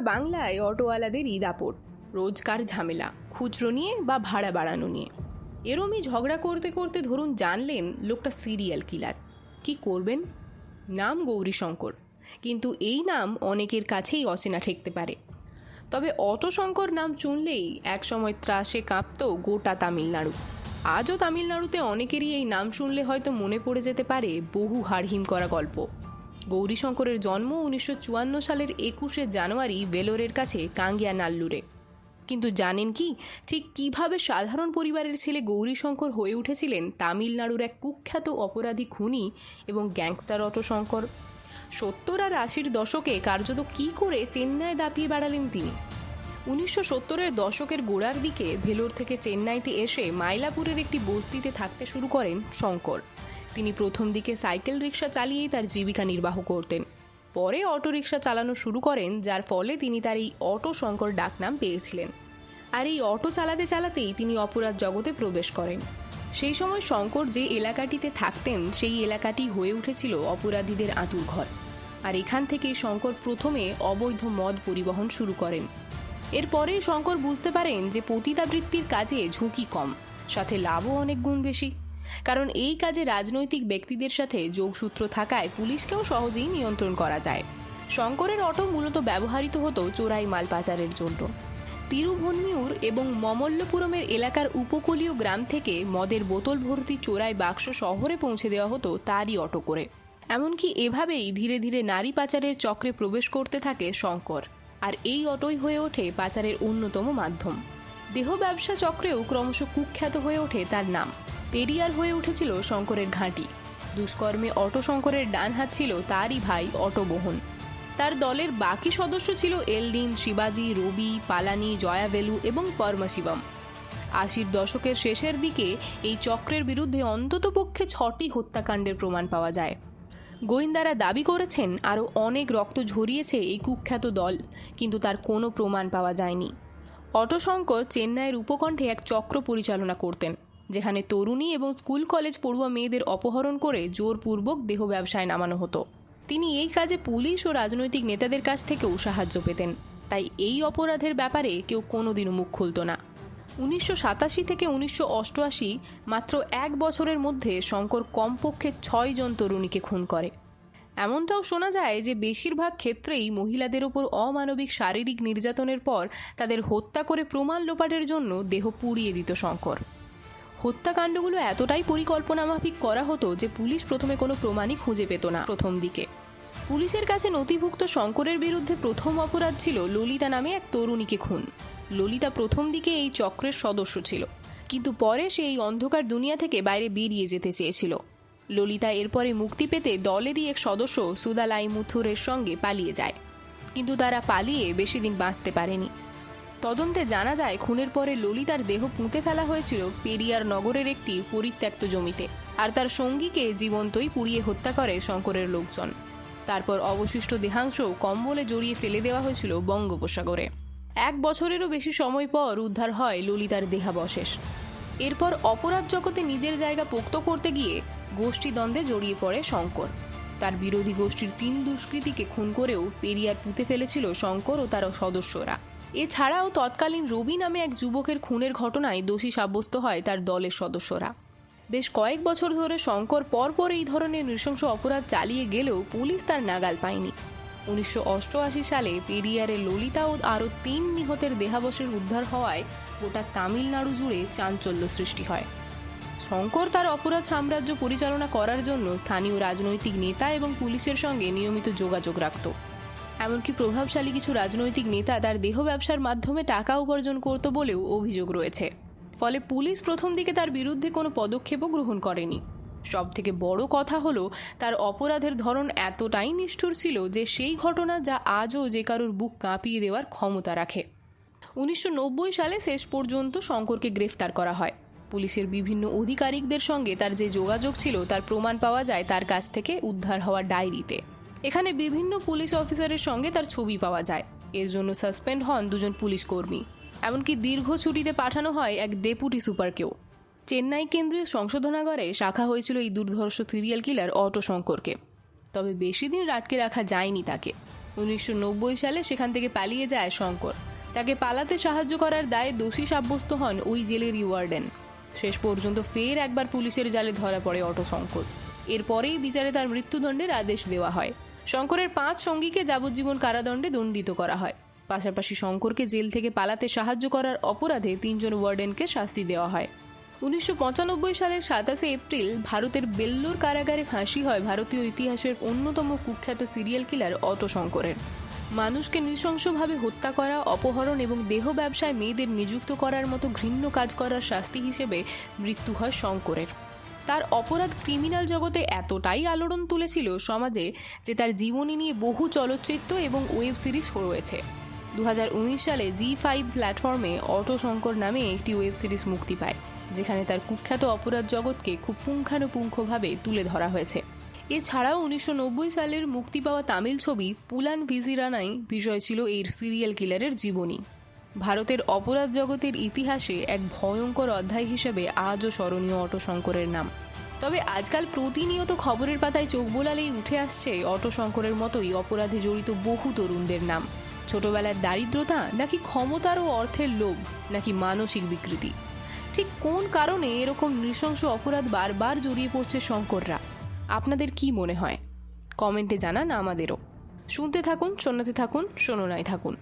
বাংলায় অটোওয়ালাদের ঈদাপট রোজকার ঝামেলা, খুচরো নিয়ে বা ভাড়া বাড়ানো নিয়ে। এরমই ঝগড়া করতে করতে ধরুন জানলেন লোকটা সিরিয়াল কিলার। কি করবেন? নাম গৌরীশঙ্কর। কিন্তু এই নাম অনেকের কাছেই অচেনা ঠেকতে পারে। তবে অটোশঙ্কর নাম শুনলেই একসময় ত্রাসে কাঁপত গোটা তামিলনাড়ু। আজও তামিলনাড়ুতে অনেকেরই এই নাম শুনলে হয়তো মনে পড়ে যেতে পারে বহু হাড়হিম করা গল্প। গৌরীশঙ্করের জন্ম উনিশশো চুয়ান্ন সালের একুশে জানুয়ারি বেলোরের কাছে কাঙ্গিয়া নাল্লুরে। কিন্তু জানেন কি, ঠিক কীভাবে সাধারণ পরিবারের ছেলে গৌরীশঙ্কর হয়ে উঠেছিলেন তামিলনাড়ুর এক কুখ্যাত অপরাধী খুনি এবং গ্যাংস্টার অটোশঙ্কর। সত্তর আর আশির দশকে কার্যত কি করে চেন্নাই দাপিয়ে বেড়ালেন তিনি? উনিশশো সত্তরের দশকের গোড়ার দিকে ভেলোর থেকে চেন্নাইতে এসে মাইলাপুরের একটি বস্তিতে থাকতে শুরু করেন শঙ্কর। তিনি প্রথম দিকে সাইকেল রিক্সা চালিয়েই তার জীবিকা নির্বাহ করতেন। পরে অটো রিক্সা চালানো শুরু করেন, যার ফলে তিনি তার এই অটো শঙ্কর ডাকনাম পেয়েছিলেন। আর এই অটো চালাতে চালাতেই তিনি অপরাধ জগতে প্রবেশ করেন। সেই সময় শঙ্কর যে এলাকাটিতে থাকতেন, সেই এলাকাটি হয়ে উঠেছিল অপরাধীদের আঁতুর ঘর। আর এখান থেকে শঙ্কর প্রথমে অবৈধ মদ পরিবহন শুরু করেন। এরপরে শঙ্কর বুঝতে পারেন যে পতিতাবৃত্তির কাজে ঝুঁকি কম, সাথে লাভও অনেক গুণ বেশি। কারণ এই কাজে রাজনৈতিক ব্যক্তিদের সাথে যোগসূত্র থাকায় পুলিশকেও সহজেই নিয়ন্ত্রণ করা যায়। শঙ্করের অটো মূলত ব্যবহৃত হতো চোরাই মাল পাচারের জন্য। তিরুভন্মিউর এবং মমল্লপুরমের এলাকার উপকূলীয় গ্রাম থেকে মদের বোতল ভর্তি চোরাই বাক্স শহরে পৌঁছে দেওয়া হতো তারই অটো করে। এমনকি এভাবেই ধীরে ধীরে নারী পাচারের চক্রে প্রবেশ করতে থাকে শঙ্কর। আর এই অটোই হয়ে ওঠে পাচারের অন্যতম মাধ্যম। দেহ ব্যবসা চক্রেও ক্রমশ কুখ্যাত হয়ে ওঠে তার নাম। পেরিয়ার হয়ে উঠেছিল শঙ্করের ঘাঁটি। দুষ্কর্মে অটো শঙ্করের ডান হাত ছিল তারই ভাই অটোবহন তার দলের বাকি সদস্য ছিল এলডিন, শিবাজি, রবি, পালানি জয়াভেলু এবং পরমশিবম। আশির দশকের শেষের দিকে এই চক্রের বিরুদ্ধে অন্ততপক্ষে ছটি হত্যাকাণ্ডের প্রমাণ পাওয়া যায়। গোয়েন্দারা দাবি করেছেন, আরও অনেক রক্ত ঝরিয়েছে এই কুখ্যাত দল, কিন্তু তার কোনো প্রমাণ পাওয়া যায়নি। অটোশঙ্কর চেন্নাইয়ের উপকণ্ঠে এক চক্র পরিচালনা করতেন। যেখানে তরুণী এবং স্কুল কলেজ পড়ুয়া মেয়েদের অপহরণ করে জোরপূর্বক দেহ ব্যবসায় নামানো হতো। তিনি এই কাজে পুলিশ ও রাজনৈতিক নেতাদের কাছ থেকেও সাহায্য পেতেন। তাই এই অপরাধের ব্যাপারে কেউ কোনোদিনও মুখ খুলত না। উনিশশো সাতাশি থেকে উনিশশো অষ্টআশি মাত্র এক বছরের মধ্যে শঙ্কর কমপক্ষে ছয় জন তরুণীকে খুন করে। এমনটাও শোনা যায় যে বেশিরভাগ ক্ষেত্রেই মহিলাদের ওপর অমানবিক শারীরিক নির্যাতনের পর তাদের হত্যা করে প্রমাণ লোপাটের জন্য দেহ পুড়িয়ে দিত শঙ্কর। হত্যাকাণ্ডগুলো এতটাই পরিকল্পনামাফিক করা হতো যে পুলিশ প্রথমে কোনো প্রমাণই খুঁজে পেত না প্রথম দিকে। পুলিশের কাছে নথিভুক্ত শঙ্করের বিরুদ্ধে প্রথম অপরাধ ছিল ললিতা নামে এক তরুণীকে খুন। ললিতা প্রথম দিকে এই চক্রের সদস্য ছিল, কিন্তু পরে সে এই অন্ধকার দুনিয়া থেকে বাইরে বেরিয়ে যেতে চেয়েছিল। ললিতা এরপরে মুক্তি পেতে দলেরই এক সদস্য সুদালাই মুথুরের সঙ্গে পালিয়ে যায়, কিন্তু তারা পালিয়ে বেশি দিন বাঁচতে পারেনি। তদন্তে জানা যায়, খুনের পরে ললিতার দেহ পুঁতে ফেলা হয়েছিল পেরিয়ার নগরের একটি পরিত্যক্ত জমিতে। আর তার সঙ্গীকে জীবন্তই পুড়িয়ে হত্যা করে শঙ্করের লোকজন। তারপর অবশিষ্ট দেহাংশ কম্বলে জড়িয়ে ফেলে দেওয়া হয়েছিল বঙ্গোপসাগরে। এক বছরেরও বেশি সময় পর উদ্ধার হয় ললিতার দেহাবশেষ। এরপর অপরাধ জগতে নিজের জায়গা পোক্ত করতে গিয়ে গোষ্ঠীদ্বন্দ্বে জড়িয়ে পড়ে শঙ্কর। তার বিরোধী গোষ্ঠীর তিন দুষ্কৃতীকে খুন করেও পেরিয়ার পুঁতে ফেলেছিল শঙ্কর ও তার সদস্যরা। এছাড়াও তৎকালীন রবি নামে এক যুবকের খুনের ঘটনায় দোষী সাব্যস্ত হয় তার দলের সদস্যরা। বেশ কয়েক বছর ধরে শঙ্কর পরপর এই ধরনের নৃশংস অপরাধ চালিয়ে গেলেও পুলিশ তার নাগাল পায়নি। উনিশশো অষ্টআশি সালে পেরিয়ারে ললিতা ও আরও তিন নিহতের দেহাবশের উদ্ধার হওয়ায় গোটা তামিলনাড়ু জুড়ে চাঞ্চল্য সৃষ্টি হয়। শঙ্কর তার অপরাধ সাম্রাজ্য পরিচালনা করার জন্য স্থানীয় রাজনৈতিক নেতা এবং পুলিশের সঙ্গে নিয়মিত যোগাযোগ রাখত। এমনকি প্রভাবশালী কিছু রাজনৈতিক নেতা তার দেহ ব্যবসার মাধ্যমে টাকা উপার্জন করত বলেও অভিযোগ রয়েছে। ফলে পুলিশ প্রথম দিকে তার বিরুদ্ধে কোনো পদক্ষেপও গ্রহণ করেনি। সব থেকে বড় কথা হলো, তার অপরাধের ধরন এতটাই নিষ্ঠুর ছিল যে সেই ঘটনা যা আজও যে কারোর বুক কাঁপিয়ে দেওয়ার ক্ষমতা রাখে। উনিশশো নব্বই সালে শেষ পর্যন্ত শঙ্করকে গ্রেফতার করা হয়। পুলিশের বিভিন্ন আধিকারিকদের সঙ্গে তার যে যোগাযোগ ছিল, তার প্রমাণ পাওয়া যায় তার কাছ থেকে উদ্ধার হওয়া ডায়েরিতে। এখানে বিভিন্ন পুলিশ অফিসারের সঙ্গে তার ছবি পাওয়া যায়। এর জন্য সাসপেন্ড হন দুজন পুলিশ কর্মী। এমনকি দীর্ঘ ছুটিতে পাঠানো হয় এক ডেপুটি সুপারকেও। চেন্নাই কেন্দ্রীয় সংশোধনাগারে শাখা হয়েছিল এই দুর্ধর্ষ সিরিয়াল কিলার অটো শঙ্করকে। তবে বেশি দিন আটকে রাখা যায়নি তাকে। উনিশশো নব্বই সালে সেখান থেকে পালিয়ে যায় শঙ্কর। তাকে পালাতে সাহায্য করার দায়ে দোষী সাব্যস্ত হন ওই জেলের ওয়ার্ডেন। শেষ পর্যন্ত ফের একবার পুলিশের জালে ধরা পড়ে অটো শঙ্কর। এরপরেই বিচারে তার মৃত্যুদণ্ডের আদেশ দেওয়া হয়। শঙ্করের পাঁচ সঙ্গীকে যাবজ্জীবন কারাদণ্ডে দণ্ডিত করা হয়। পাশাপাশি শঙ্করকে জেল থেকে পালাতে সাহায্য করার অপরাধে তিনজন ওয়ার্ডেনকে শাস্তি দেওয়া হয়। উনিশশো পঁচানব্বই সালের সাতাশে এপ্রিল ভারতের বেল্লোর কারাগারে ফাঁসি হয় ভারতীয় ইতিহাসের অন্যতম কুখ্যাত সিরিয়াল কিলার অটো শঙ্করের। মানুষকে নৃশংসভাবে হত্যা করা, অপহরণ এবং দেহ ব্যবসায় মেয়েদের নিযুক্ত করার মতো ঘৃণ্য কাজ করার শাস্তি হিসেবে মৃত্যু হয় শঙ্করের। তার অপরাধ ক্রিমিনাল জগতে এতটাই আলোড়ন তুলেছিল সমাজে যে তার জীবনী নিয়ে বহু চলচ্চিত্র এবং ওয়েব সিরিজ রয়েছে। দু হাজার উনিশ সালে জি ফাইভ প্ল্যাটফর্মে অটো শঙ্কর নামে একটি ওয়েব সিরিজ মুক্তি পায়, যেখানে তার কুখ্যাত অপরাধ জগৎকে খুব পুঙ্খানুপুঙ্খভাবে তুলে ধরা হয়েছে। এছাড়াও উনিশশো নব্বই সালের মুক্তি পাওয়া তামিল ছবি পুলান ভিজিরানাই বিষয় ছিল এই সিরিয়াল কিলারের জীবনী। ভারতের অপরাধ জগতের ইতিহাসে এক ভয়ঙ্কর অধ্যায় হিসেবে আজও স্মরণীয় অটো শঙ্করের নাম। তবে আজকাল প্রতিনিয়ত খবরের পাতায় চোখ বোলালেই উঠে আসছে অটো শঙ্করের মতোই অপরাধে জড়িত বহু তরুণদের নাম। ছোটবেলার দারিদ্রতা নাকি ক্ষমতার ও অর্থের লোভ, নাকি মানসিক বিকৃতি? ঠিক কোন কারণে এরকম নৃশংস অপরাধ বারবার জড়িয়ে পড়ছে শঙ্কররা? আপনাদের কি মনে হয়? কমেন্টে জানান আমাদেরও। শুনতে থাকুন, শোনাতে থাকুন, শোনায় থাকুন।